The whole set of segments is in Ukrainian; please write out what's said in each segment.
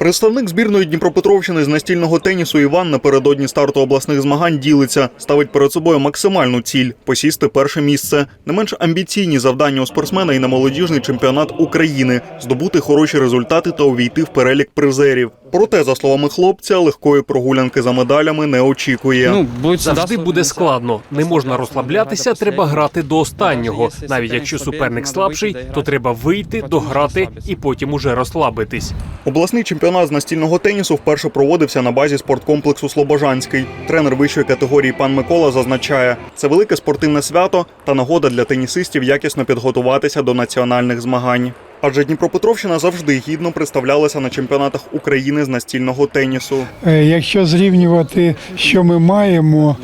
Представник збірної Дніпропетровщини з настільного тенісу Іван напередодні старту обласних змагань ділиться, ставить перед собою максимальну ціль посісти перше місце. Не менш амбіційні завдання у спортсмена і на молодіжний чемпіонат України, здобути хороші результати та увійти в перелік призерів. Проте, за словами хлопця, легкої прогулянки за медалями не очікує. Ну, будь Завжди буде складно. Не можна розслаблятися, треба грати до останнього. Навіть якщо суперник слабший, то треба вийти, дограти і потім уже розслабитись. Обласний чемпіонат з настільного тенісу вперше проводився на базі спорткомплексу Слобожанський. Тренер вищої категорії пан Микола зазначає, це велике спортивне свято та нагода для тенісистів якісно підготуватися до національних змагань. Адже Дніпропетровщина завжди гідно представлялася на чемпіонатах України з настільного тенісу. Е, Якщо зрівнювати, що ми маємо,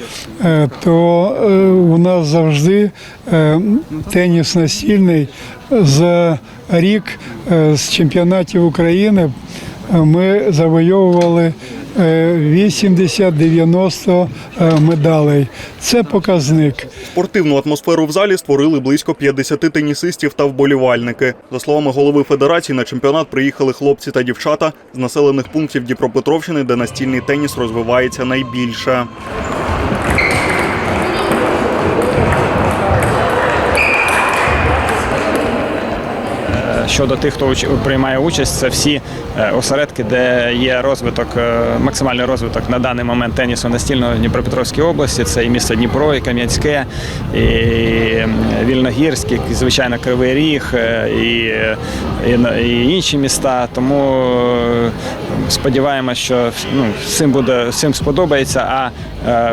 е, то е, у нас завжди теніс настільний за рік з чемпіонатів України ми завойовували е, 80-90 е, медалей. Це показник. Спортивну атмосферу в залі створили близько 50 тенісистів та вболівальники. За словами голови федерації, на чемпіонат приїхали хлопці та дівчата з населених пунктів Дніпропетровщини, де настільний теніс розвивається найбільше. Щодо тих, хто приймає участь, це всі е, осередки, де є розвиток, е, максимальний розвиток на даний момент тенісу настільного в Дніпропетровській області. Це і місто Дніпро, і Кам'янське, і м, Вільногірськ, і, звичайно, Кривий Ріг, е, і, і, і інші міста. Тому сподіваємося, що ну, всім буде всім сподобається. А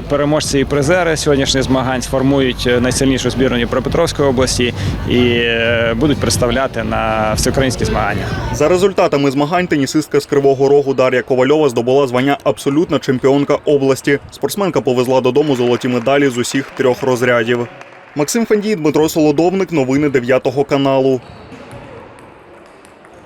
переможці і призери сьогоднішніх змагань сформують е, найсильнішу збірну Дніпропетровської області і е, будуть представляти на всеукраїнські змагання. За результатами змагань тенісистка з Кривого Рогу Дар'я Ковальова здобула звання абсолютна чемпіонка області. Спортсменка повезла додому золоті медалі з усіх трьох розрядів. Максим Фендій, Дмитро Солодовник. Новини 9 каналу.